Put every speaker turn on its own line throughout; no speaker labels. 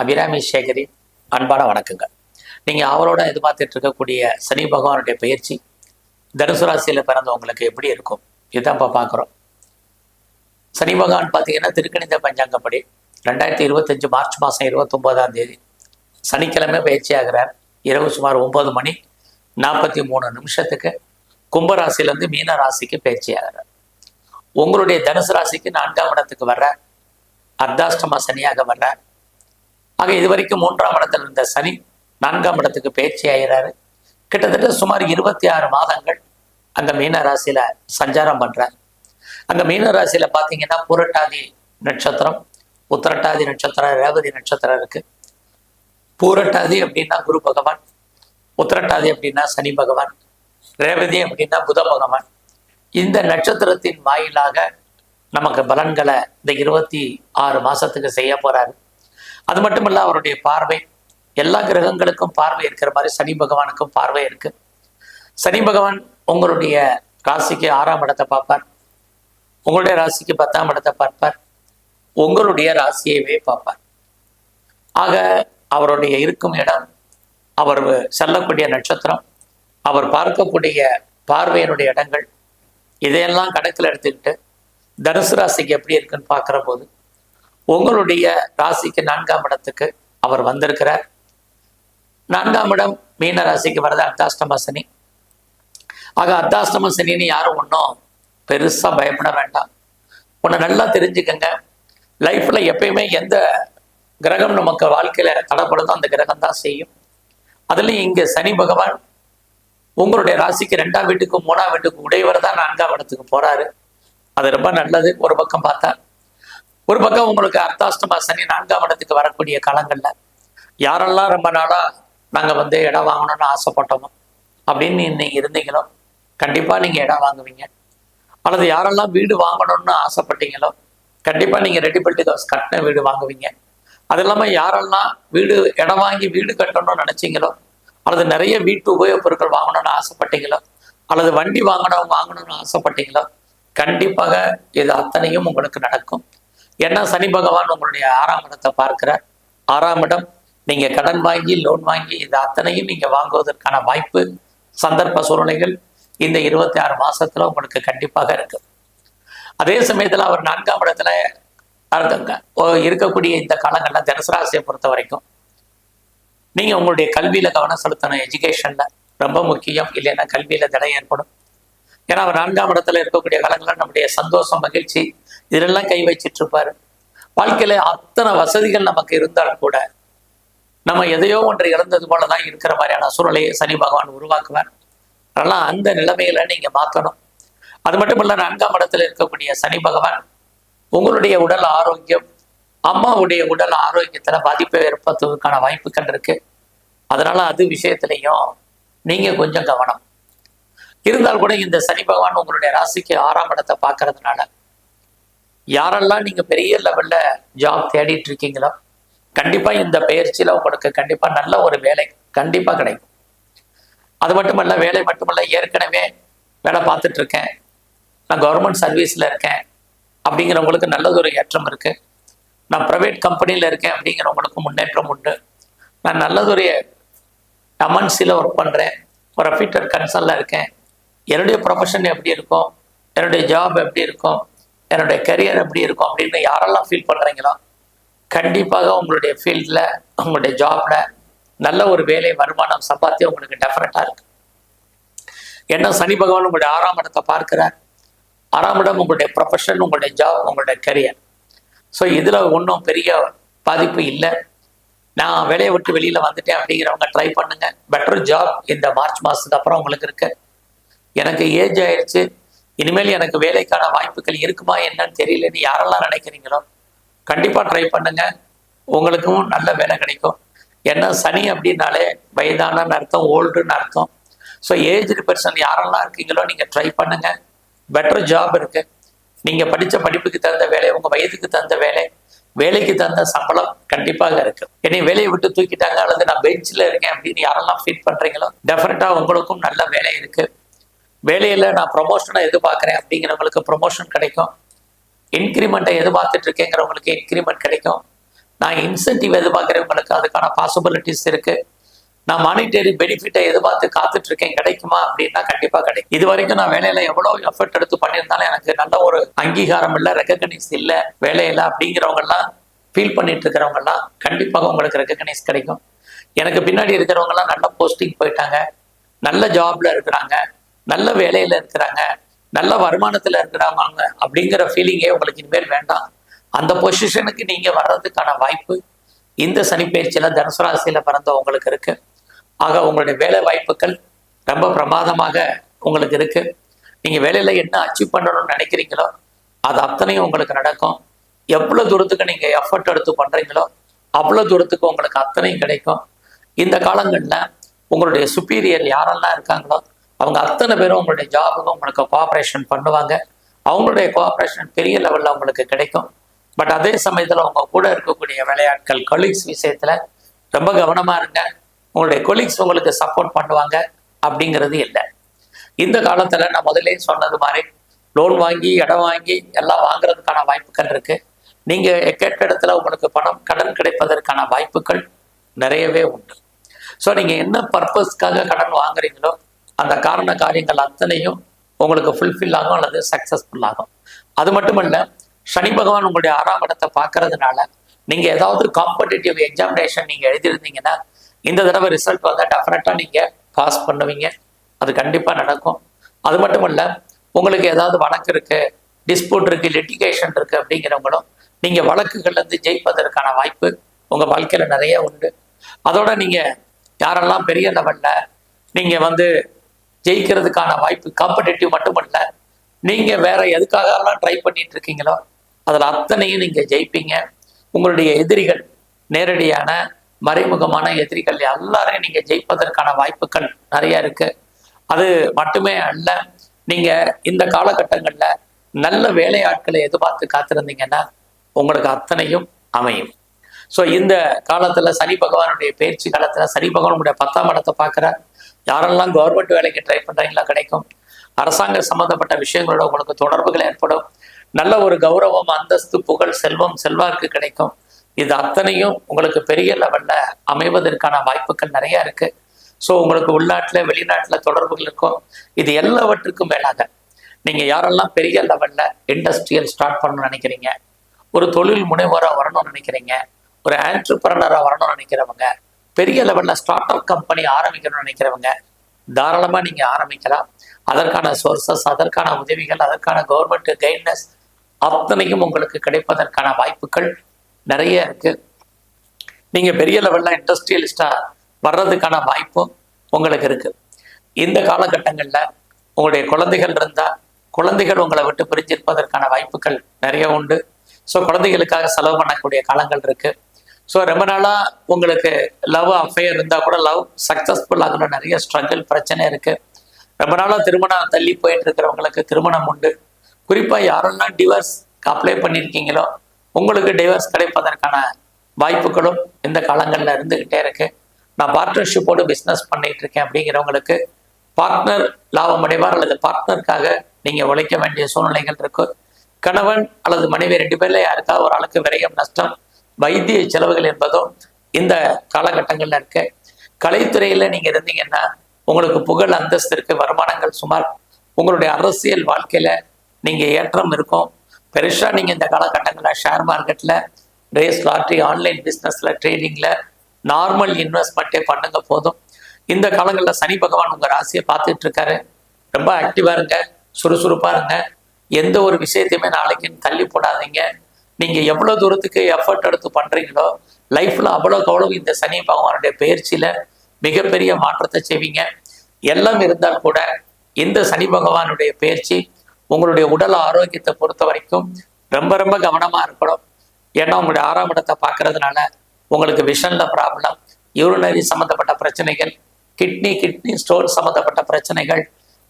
அபிராமி சேகரி அன்பான வணக்கங்கள். நீங்கள் அவரோட எதிர்பார்த்துட்டு இருக்கக்கூடிய சனி பகவானுடைய பயிற்சி தனுசு ராசியில் பிறந்தவங்களுக்கு எப்படி இருக்கும்? இதுதான் இப்போ பார்க்குறோம். சனி பகவான் பார்த்தீங்கன்னா திருக்கணித பஞ்சாங்கப்படி ரெண்டாயிரத்தி இருபத்தஞ்சு மார்ச் மாதம் இருபத்தொம்போதாம் தேதி சனிக்கிழமை பயிற்சி ஆகிறார். இரவு சுமார் ஒன்பது மணி நாற்பத்தி மூணு நிமிஷத்துக்கு கும்பராசிலேருந்து மீன ராசிக்கு பயிற்சி ஆகிறார். உங்களுடைய தனுசு ராசிக்கு நான்காம் இடத்துக்கு வர்ற அர்த்தாஷ்டம சனியாக வர்றார். ஆக இது வரைக்கும் மூன்றாம் இடத்தில் இருந்த சனி நான்காம் இடத்துக்கு பயிற்சி ஆகிறாரு கிட்டத்தட்ட சுமார் இருபத்தி ஆறு மாதங்கள் அந்த மீன ராசியில சஞ்சாரம் பண்றார். அந்த மீன ராசியில பாத்தீங்கன்னா பூரட்டாதி நட்சத்திரம் உத்திரட்டாதி நட்சத்திரம் ரேவதி நட்சத்திரம் இருக்கு. பூரட்டாதி அப்படின்னா குரு பகவான் உத்திரட்டாதி அப்படின்னா சனி பகவான் ரேவதி அப்படின்னா புத பகவான். இந்த நட்சத்திரத்தின் வாயிலாக நமக்கு பலன்களை இந்த இருபத்தி ஆறு மாசத்துக்கு செய்ய போறாரு. அது மட்டும் அவருடைய பார்வை எல்லா கிரகங்களுக்கும் பார்வை இருக்கிற மாதிரி சனி பகவானுக்கும் பார்வை இருக்கு. சனி பகவான் உங்களுடைய ராசிக்கு ஆறாம் இடத்தை பார்ப்பார். உங்களுடைய ராசிக்கு பத்தாம் இடத்தை பார்ப்பார். உங்களுடைய ராசியவே பார்ப்பார். ஆக அவருடைய இருக்கும் இடம் அவர் செல்லக்கூடிய நட்சத்திரம் அவர் பார்க்கக்கூடிய பார்வையினுடைய இடங்கள் இதையெல்லாம் கணக்கில் எடுத்துக்கிட்டு தனுசு ராசிக்கு எப்படி இருக்குன்னு பார்க்குற போது உங்களுடைய ராசிக்கு நான்காம் இடத்துக்கு அவர் வந்திருக்கிறார். நான்காம் இடம் மீன ராசிக்கு வர்றது அர்த்தாஷ்டம சனி. ஆக அர்த்தாஷ்டம சனின்னு யாரும் ஒன்றும் பெருசாக பயப்பட வேண்டாம். ஒன்று நல்லா தெரிஞ்சுக்கங்க. லைஃப்பில் எப்பயுமே எந்த கிரகம் நமக்கு வாழ்க்கையில் தடப்படுதோ அந்த கிரகம் தான் செய்யும். அதுலேயும் இங்கே சனி பகவான் உங்களுடைய ராசிக்கு ரெண்டாம் வீட்டுக்கும் மூணாம் வீட்டுக்கும் உடையவர் தான் நான்காம் இடத்துக்கு போறாரு. அது ரொம்ப நல்லது. ஒரு பக்கம் பார்த்தா ஒரு பக்கம் உங்களுக்கு அர்த்தாஷ்டமா சனி நான்காம் இடத்துக்கு வரக்கூடிய காலங்கள்ல யாரெல்லாம் ரொம்ப நாளா நாங்க வந்து இடம் வாங்கணும்னு ஆசைப்பட்டோமோ அப்படின்னு இன்னைக்கு இருந்தீங்களோ கண்டிப்பா நீங்க இடம் வாங்குவீங்க. அல்லது யாரெல்லாம் வீடு வாங்கணும்னு ஆசைப்பட்டீங்களோ கண்டிப்பா நீங்க ரெடி பில்டி ஹவுஸ் கட்டின வீடு வாங்குவீங்க. அது இல்லாம யாரெல்லாம் வீடு இடம் வாங்கி வீடு கட்டணும்னு நினைச்சீங்களோ அல்லது நிறைய வீட்டு உபயோகப் பொருட்கள் வாங்கணும்னு ஆசைப்பட்டீங்களோ அல்லது வண்டி வாங்கணும் வாங்கணும்னு ஆசைப்பட்டீங்களோ கண்டிப்பாக இது அத்தனையும் உங்களுக்கு நடக்கும். ஏன்னா சனி பகவான் உங்களுடைய ஆறாம் இடத்தை பார்க்கிறார். ஆறாம் இடம் நீங்க கடன் வாங்கி லோன் வாங்கி இது அத்தனையும் நீங்க வாங்குவதற்கான வாய்ப்பு சந்தர்ப்ப சூழ்நிலைகள் இந்த இருபத்தி ஆறு மாசத்துல உங்களுக்கு கண்டிப்பாக இருக்கு அதே சமயத்துல அவர் நான்காம் இடத்துல ஓ, இருக்கக்கூடிய இந்த காலங்கள்ல தனுசராசியை பொறுத்த வரைக்கும் நீங்க உங்களுடைய கல்வியில கவனம் செலுத்தணும் எஜுகேஷன்ல ரொம்ப முக்கியம் இல்லைன்னா கல்வியில தடை ஏற்படும். ஏன்னா அவர் நான்காம் இடத்துல இருக்கக்கூடிய காலங்களில் நம்முடைய சந்தோஷம் மகிழ்ச்சி இதெல்லாம் கை வச்சிட்டு இருப்பாரு வாழ்க்கையில அத்தனை வசதிகள் நமக்கு இருந்தாலும் கூட நம்ம எதையோ ஒன்று இறந்தது போலதான் இருக்கிற மாதிரியான சூழலையை சனி பகவான் உருவாக்குவார். அதெல்லாம் அந்த நிலைமையில நீங்க மாற்றணும் அது மட்டும் இல்ல நான்காம் இடத்துல இருக்கக்கூடிய சனி பகவான் உங்களுடைய உடல் ஆரோக்கியம் அம்மாவுடைய உடல் ஆரோக்கியத்துல பாதிப்பை ஏற்படுத்துவதற்கான வாய்ப்புகள் இருக்கு. அதனால அது விஷயத்திலையும் நீங்க கொஞ்சம் கவனம். இருந்தால் கூட இந்த சனி பகவான் உங்களுடைய ராசிக்கு ஆறாம் இடத்தை பார்க்கறதுனால யாரெல்லாம் நீங்க பெரிய லெவல்ல ஜாப் தேடிட்டு இருக்கீங்களோ கண்டிப்பா இந்த பயிற்சியில உங்களுக்கு கண்டிப்பா நல்ல ஒரு வேலை கண்டிப்பா கிடைக்கும். அது மட்டுமல்ல வேலை மட்டுமல்ல ஏற்கனவே வேலை பார்த்துட்டு இருக்கேன். நான் கவர்மெண்ட் சர்வீஸ்ல இருக்கேன். அப்படிங்கிறவங்களுக்கு நல்லதொரு ஏற்றம் இருக்கு. நான் ப்ரைவேட் கம்பெனியில் இருக்கேன் அப்படிங்கிறவங்களுக்கு முன்னேற்றம் உண்டு. நான் நல்லதொரு எம்என்சியில் ஒர்க் பண்ணுறேன் ஒரு ஃபிட்டர் கன்சர்னில் இருக்கேன். என்னுடைய ப்ரொஃபஷன் எப்படி இருக்கும்? என்னுடைய ஜாப் எப்படி இருக்கும்? என்னுடைய கரியர் எப்படி இருக்கும் அப்படின்னு யாரெல்லாம் ஃபீல் பண்ணுறீங்களோ கண்டிப்பாக உங்களுடைய ஃபீல்டில் உங்களுடைய ஜாப்ல நல்ல ஒரு வேலை வருமானம் சம்பாத்தியம் உங்களுக்கு டெஃபினட்டாக இருக்கு. ஏன்னா சனி பகவான் உங்களுடைய ஆறாம் இடத்தை பார்க்கிறார். ஆறாம் இடம் உங்களுடைய ப்ரொஃபஷன் உங்களுடைய ஜாப் உங்களுடைய கரியர் ஸோ இதில் ஒன்றும் பெரிய பாதிப்பு இல்லை. நான் வேலையை விட்டு வெளியில் வந்துட்டேன் அப்படிங்கிறவங்க ட்ரை பண்ணுங்க. பெட்டர் ஜாப் இந்த மார்ச் மாதத்துக்கு அப்புறம் உங்களுக்கு இருக்கு. எனக்கு ஏஜ் ஆயிடுச்சு. இனிமேல் எனக்கு வேலைக்கான வாய்ப்புகள் இருக்குமா என்னன்னு தெரியலன்னு யாரெல்லாம் நினைக்கிறீங்களோ கண்டிப்பாக ட்ரை பண்ணுங்க. உங்களுக்கும் நல்ல வேலை கிடைக்கும். ஏன்னா சனி அப்படின்னாலே வயதானன்னு அர்த்தம் ஓல்டுன்னு அர்த்தம். ஸோ ஏஜ்டு பர்சன் யாரெல்லாம் இருக்கீங்களோ நீங்கள் ட்ரை பண்ணுங்க. பெட்டர் ஜாப் இருக்கு. நீங்கள் படித்த படிப்புக்கு தகுந்த வேலை உங்கள் வயதுக்கு தகுந்த வேலை வேலைக்கு தகுந்த சம்பளம் கண்டிப்பாக இருக்கு. என்னை வேலையை விட்டு தூக்கிட்டாங்க அல்லது நான் பெஞ்சில் இருக்கேன் அப்படின்னு யாரெல்லாம் ஃபீல் பண்ணுறீங்களோ டெஃபினட்டாக உங்களுக்கும் நல்ல வேலை இருக்குது வேலையில் நான் ப்ரொமோஷனை எதிர்பார்க்குறேன் அப்படிங்கிறவங்களுக்கு ப்ரொமோஷன் கிடைக்கும். இன்க்ரிமெண்ட்டை எதிர்பார்த்துட்டு இருக்கேங்கிறவங்களுக்கு இன்க்ரிமெண்ட் கிடைக்கும். நான் இன்சென்டிவ் எதிர்பார்க்குறவங்களுக்கு அதுக்கான பாசிபிலிட்டிஸ் இருக்கு. நான் மானிட்டரி பெனிஃபிட்டை எதிர்பார்த்து காத்துட்டு இருக்கேன். கிடைக்குமா அப்படின்னா கண்டிப்பாக கிடைக்கும். இது வரைக்கும் நான் வேலையில எவ்வளோ எஃபர்ட் எடுத்து பண்ணியிருந்தாலும் எனக்கு நல்ல ஒரு அங்கீகாரம் இல்லை ரெக்கக்னைஸ் இல்லை வேலையில அப்படிங்கிறவங்கெல்லாம் ஃபீல் பண்ணிட்டு இருக்கிறவங்கலாம் கண்டிப்பாக உங்களுக்கு ரெக்கக்னைஸ் கிடைக்கும். எனக்கு பின்னாடி இருக்கிறவங்கலாம் நல்ல போஸ்டிங் போயிட்டாங்க. நல்ல ஜாப்ல இருக்கிறாங்க. நல்ல வேலையில இருக்கிறாங்க நல்ல வருமானத்துல இருக்கிறாங்க அப்படிங்கிற ஃபீலிங்கே உங்களுக்கு இனிமேல் வேண்டாம். அந்த பொசிஷனுக்கு நீங்க வர்றதுக்கான வாய்ப்பு இந்த சனிப்பயிற்சியில தனுசு ராசியில பிறந்த உங்களுக்கு இருக்கு. ஆக உங்களுடைய வேலை வாய்ப்புகள் ரொம்ப பிரமாதமாக உங்களுக்கு இருக்கு. நீங்க வேலையில என்ன அச்சீவ் பண்ணணும்னு நினைக்கிறீங்களோ அது அத்தனையும் உங்களுக்கு நடக்கும். எவ்வளவு தூரத்துக்கு நீங்க எஃபர்ட் எடுத்து பண்றீங்களோ அவ்வளவு தூரத்துக்கு உங்களுக்கு அத்தனையும் கிடைக்கும். இந்த காலங்கள்ல உங்களுடைய சுப்பீரியர் யாரெல்லாம் இருக்காங்களோ அவங்க அத்தனை பேரும் உங்களுடைய ஜாபுக்கும் உங்களுக்கு கோஆப்ரேஷன் பண்ணுவாங்க. அவங்களுடைய கோஆப்ரேஷன் பெரிய லெவலில் உங்களுக்கு கிடைக்கும். பட் அதே சமயத்துல அவங்க கூட இருக்கக்கூடிய விளையாட்கள் கொலீக்ஸ் விஷயத்துல ரொம்ப கவனமா இருங்க. உங்களுடைய கொலீக்ஸ் உங்களுக்கு சப்போர்ட் பண்ணுவாங்க அப்படிங்கிறது இல்லை. இந்த காலத்துல நான் முதலே சொன்னது மாதிரி லோன் வாங்கி இடம் வாங்கி எல்லாம் வாங்குறதுக்கான வாய்ப்புகள் இருக்கு. நீங்க கேட்ட இடத்துல உங்களுக்கு பணம் கடன் கிடைப்பதற்கான வாய்ப்புகள் நிறையவே உண்டு. ஸோ நீங்க என்ன பர்பஸ்க்காக கடன் வாங்குறீங்களோ அந்த காரண காரியங்கள் அத்தனையும் உங்களுக்கு ஃபுல்ஃபில் ஆகும் அல்லது சக்சஸ்ஃபுல் ஆகும். அது மட்டுமல்ல சனி பகவான் உங்களுடைய ஆறாம் இடத்தை பார்க்கறதுனால நீங்க ஏதாவது காம்படிட்டிவ் எக்ஸாமினேஷன் நீங்க எழுதியிருந்தீங்கன்னா இந்த தடவை ரிசல்ட் வந்தா டெஃபினட்டா நீங்க பாஸ் பண்ணுவீங்க. அது கண்டிப்பா நடக்கும். அது மட்டும் இல்ல உங்களுக்கு ஏதாவது வழக்கு இருக்கு டிஸ்பியூட் இருக்கு லிட்டிகேஷன் இருக்கு அப்படிங்கிறவங்களும் நீங்க வழக்குகள்ல இருந்து ஜெயிப்பதற்கான வாய்ப்பு உங்க வாழ்க்கையில நிறைய உண்டு. அதோட நீங்க யாரெல்லாம் பெரிய லெவல்ல நீங்க வந்து ஜெயிக்கிறதுக்கான வாய்ப்பு காம்படிட்டிவ் மட்டுமல்ல. நீங்க வேற எதுக்காகலாம் ட்ரை பண்ணிட்டு இருக்கீங்களோ அதுல அத்தனையும் நீங்க ஜெயிப்பீங்க. உங்களுடைய எதிரிகள் நேரடியான மறைமுகமான எதிரிகள் எல்லாரையும் நீங்க ஜெயிப்பதற்கான வாய்ப்புகள் நிறைய இருக்கு. அது மட்டுமே அல்ல நீங்க இந்த காலகட்டங்கள்ல நல்ல வேலையாட்களை எதிர்பார்த்து காத்திருந்தீங்கன்னா உங்களுக்கு அத்தனையும் அமையும். ஸோ இந்த காலத்துல சனி பகவானுடைய பயிற்சி காலத்துல சனி பகவானுடைய பத்தாம் இடத்தை பார்க்குற யாரெல்லாம் கவர்மெண்ட் வேலைக்கு ட்ரை பண்ணுறீங்களா கிடைக்கும். அரசாங்க சம்பந்தப்பட்ட விஷயங்களோட உங்களுக்கு தொடர்புகள் ஏற்படும். நல்ல ஒரு கௌரவம் அந்தஸ்து புகழ் செல்வம் செல்வாக்கு கிடைக்கும். இது அத்தனையும் உங்களுக்கு பெரிய லெவல்ல அமைவதற்கான வாய்ப்புகள் நிறைய இருக்கு. ஸோ உங்களுக்கு உள்நாட்டுல வெளிநாட்டுல தொடர்புகள் இருக்கும். இது எல்லாவற்றுக்கும் மேலாக நீங்க யாரெல்லாம் பெரிய லெவல்ல இண்டஸ்ட்ரியல் ஸ்டார்ட் பண்ணணும்னு நினைக்கிறீங்க? ஒரு தொழில் முனைவோரா வரணும்னு நினைக்கிறீங்க? ஒரு ஆண்டர்பிரனராக வரணும்னு நினைக்கிறவங்க பெரிய லெவல்ல ஸ்டார்ட் அப் கம்பெனி ஆரம்பிக்கணும்னு நினைக்கிறவங்க தாராளமா நீங்க ஆரம்பிக்கலாம். அதற்கான சோர்சஸ் அதற்கான உதவிகள் அதற்கான கவர்மெண்ட் கைட்னஸ் அத்தனையும் உங்களுக்கு கிடைப்பதற்கான வாய்ப்புகள் நிறைய இருக்கு. நீங்க பெரிய லெவல்ல இண்டஸ்ட்ரியலிஸ்டாக வர்றதுக்கான வாய்ப்பும் உங்களுக்கு இருக்கு. இந்த காலகட்டங்கள்ல உங்களுடைய குழந்தைகள் இருந்தா குழந்தைகள் உங்களை விட்டு பிரிஞ்சிருப்பதற்கான வாய்ப்புகள் நிறைய உண்டு. ஸோ குழந்தைகளுக்காக செலவு பண்ணக்கூடிய காலங்கள் இருக்கு. ஸோ ரொம்ப நாளாக உங்களுக்கு லவ் அஃபேர் இருந்தால் கூட லவ் சக்ஸஸ்ஃபுல் ஆகணும் நிறைய ஸ்ட்ரகிள் பிரச்சனை இருக்கு. ரொம்ப நாளாக திருமணம் தள்ளி போயிட்டு இருக்கிறவங்களுக்கு திருமணம் உண்டு. குறிப்பாக யாரெல்லாம் டிவர்ஸ் அப்ளை பண்ணியிருக்கீங்களோ உங்களுக்கு டிவர்ஸ் கிடைப்பதற்கான வாய்ப்புகளும் இந்த காலங்களில் இருந்துகிட்டே இருக்கு. நான் பார்ட்னர்ஷிப்போடு பிஸ்னஸ் பண்ணிட்டு இருக்கேன் அப்படிங்கிறவங்களுக்கு பார்ட்னர் லாபம் அடைவார் அல்லது பார்ட்னருக்காக நீங்கள் உழைக்க வேண்டிய சூழ்நிலைகள் இருக்கு. கணவன் அல்லது மனைவி ரெண்டு பேர்ல யாருக்காவது ஒரு ஆளுக்கு விரயம் நஷ்டம் வைத்திய செலவுகள் என்பதும் இந்த காலகட்டங்களில் இருக்க. கலைத்துறையில் நீங்கள் இருந்தீங்கன்னா உங்களுக்கு புகழ் அந்தஸ்து இருக்கு வருமானங்கள் சுமார் உங்களுடைய அரசியல் வாழ்க்கையில் நீங்கள் ஏற்றம் இருக்கும். பெருசாக நீங்கள் இந்த காலகட்டங்களில் ஷேர் மார்க்கெட்டில் ரேஸ் லாட்ரி ஆன்லைன் பிஸ்னஸில் ட்ரேடிங்கில் நார்மல் இன்வெஸ்ட்மெண்ட்டே பண்ணுங்க போதும். இந்த காலங்களில் சனி பகவான் உங்கள் ராசியை பார்த்துட்டு இருக்காரு. ரொம்ப ஆக்டிவாக இருங்க சுறுசுறுப்பாக இருங்க. எந்த ஒரு விஷயத்தையுமே நாளைக்குன்னு தள்ளி போடாதீங்க. நீங்க எவ்வளவு தூரத்துக்கு எஃபர்ட் எடுத்து பண்றீங்களோ லைஃப்ல அவ்வளோ அவ்வளவு இந்த சனி பகவானுடைய பயிற்சியில மிகப்பெரிய மாற்றத்தை செய்வீங்க. எல்லாம் இருந்தால் கூட இந்த சனி பகவானுடைய பயிற்சி உங்களுடைய உடல் ஆரோக்கியத்தை பொறுத்த வரைக்கும் ரொம்ப ரொம்ப கவனமா இருக்கணும். ஏன்னா உங்களுடைய ஆறாம் இடத்தை பார்க்கறதுனால உங்களுக்கு விஷனில் ப்ராப்ளம் யூரினரி சம்மந்தப்பட்ட பிரச்சனைகள் கிட்னி கிட்னி ஸ்டோன் சம்மந்தப்பட்ட பிரச்சனைகள்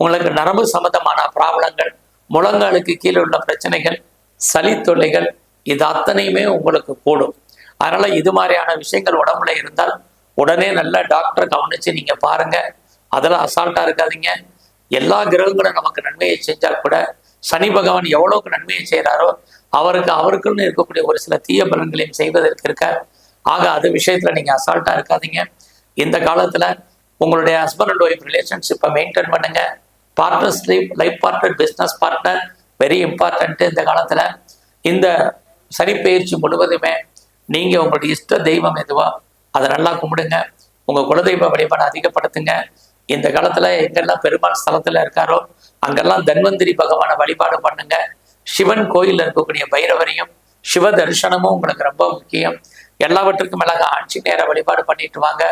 உங்களுக்கு நரம்பு சம்மந்தமான ப்ராப்ளங்கள் முழங்காலுக்கு கீழே உள்ள பிரச்சனைகள் சளி தொல்லைகள் இது அத்தனையுமே உங்களுக்கு கூடும். அதனால இது மாதிரியான விஷயங்கள் உடம்புல இருந்தால் உடனே நல்ல டாக்டர் கவனிச்சு நீங்கள் பாருங்க. அதெல்லாம் அசால்ட்டாக இருக்காதீங்க. எல்லா கிரகங்களும் நமக்கு நன்மையை செஞ்சால் கூட சனி பகவான் எவ்வளவுக்கு நன்மையை செய்கிறாரோ அவருக்கு அவருக்குன்னு இருக்கக்கூடிய ஒரு சில தீய பலன்களையும் செய்வதற்கு இருக்க. ஆக அது விஷயத்துல நீங்கள் அசால்ட்டாக இருக்காதீங்க. இந்த காலத்துல உங்களுடைய ஹஸ்பண்ட் அண்ட் ஒய்ஃப் ரிலேஷன்ஷிப்பை மெயின்டைன் பண்ணுங்க. Partners life partner business partner very important இந்த காலத்தில். இந்த சனிப்பெயர்ச்சி முழுவதுமே நீங்க உங்களுடைய இஷ்ட தெய்வம் எதுவோ அதை நல்லா கும்பிடுங்க. உங்க குலதெய்வ வழிபாடு அதிகப்படுத்துங்க. இந்த காலத்துல எங்கெல்லாம் பெருமாள் ஸ்தலத்துல இருக்காரோ அங்கெல்லாம் தன்வந்திரி பகவானை வழிபாடு பண்ணுங்க. சிவன் கோயில்ல இருக்கக்கூடிய பைரவரையும் சிவ தரிசனமும் உங்களுக்கு ரொம்ப முக்கியம். எல்லாவற்றுக்கும் மேலாக ஆஞ்சநேயரை வழிபாடு பண்ணிட்டு வாங்க.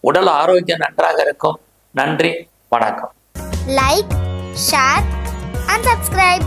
உடல் ஆரோக்கியம் நன்றாக இருக்கும். நன்றி வணக்கம்.
Like share and subscribe